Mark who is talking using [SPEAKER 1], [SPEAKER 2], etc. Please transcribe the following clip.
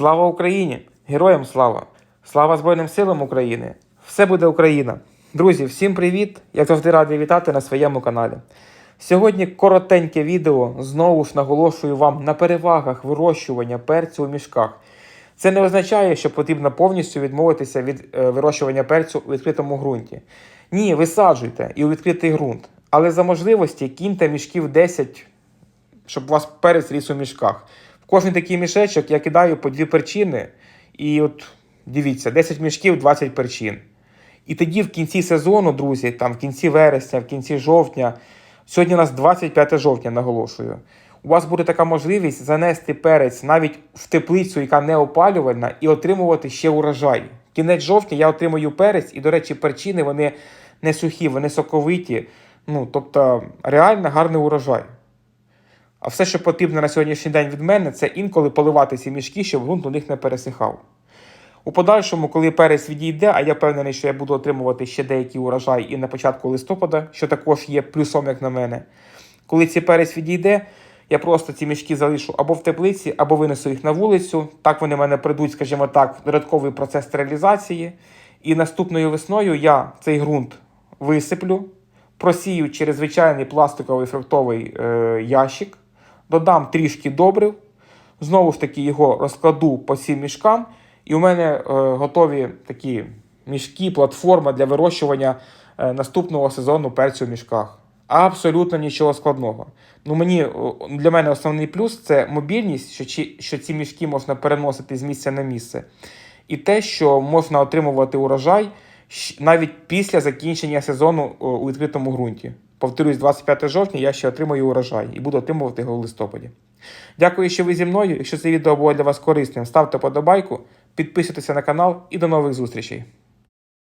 [SPEAKER 1] Слава Україні! Героям слава! Слава Збройним силам України! Все буде Україна! Друзі, всім привіт! Я завжди радий вітати на своєму каналі. Сьогодні коротеньке відео. Знову ж наголошую вам на перевагах вирощування перцю у мішках. Це не означає, що потрібно повністю відмовитися від е, вирощування перцю у відкритому ґрунті. Ні, висаджуйте і у відкритий ґрунт. Але за можливості кіньте мішків 10 щоб у вас перець ріс у мішках. Кожен такий мішечок я кидаю по дві перчини, і от дивіться, 10 мішків, 20 перчин. І тоді в кінці сезону, друзі, там в кінці вересня, в кінці жовтня, сьогодні у нас 25 жовтня, наголошую. У вас буде така можливість занести перець навіть в теплицю, яка не опалювальна, і отримувати ще урожай. Кінець жовтня я отримую перець, і, до речі, перчини вони не сухі, вони соковиті. Ну, тобто, реально гарний урожай. А все, що потрібно на сьогоднішній день від мене, це інколи поливати ці мішки, щоб ґрунт у них не пересихав. У подальшому, коли перець відійде, а я впевнений, що я буду отримувати ще деякий урожай і на початку листопада, що також є плюсом, як на мене. Коли цей перець відійде, я просто ці мішки залишу або в теплиці, або винесу їх на вулицю. Так вони в мене прийдуть, скажімо так, в додатковий процес стерилізації. І наступною весною я цей ґрунт висиплю, просію через звичайний пластиковий фруктовий е, ящик, додам трішки добрив, знову ж таки його розкладу по всім мішкам, і у мене е, готові такі мішки, платформа для вирощування е, наступного сезону перцю в мішках. Абсолютно нічого складного. Ну мені для мене основний плюс це мобільність, що, чи, що ці мішки можна переносити з місця на місце, і те, що можна отримувати урожай навіть після закінчення сезону у відкритому ґрунті. Повторюсь, 25 жовтня я ще отримую урожай і буду отримувати його в листопаді. Дякую, що ви зі мною. Якщо це відео було для вас корисним, ставте подобайку, підписуйтеся на канал і до нових зустрічей.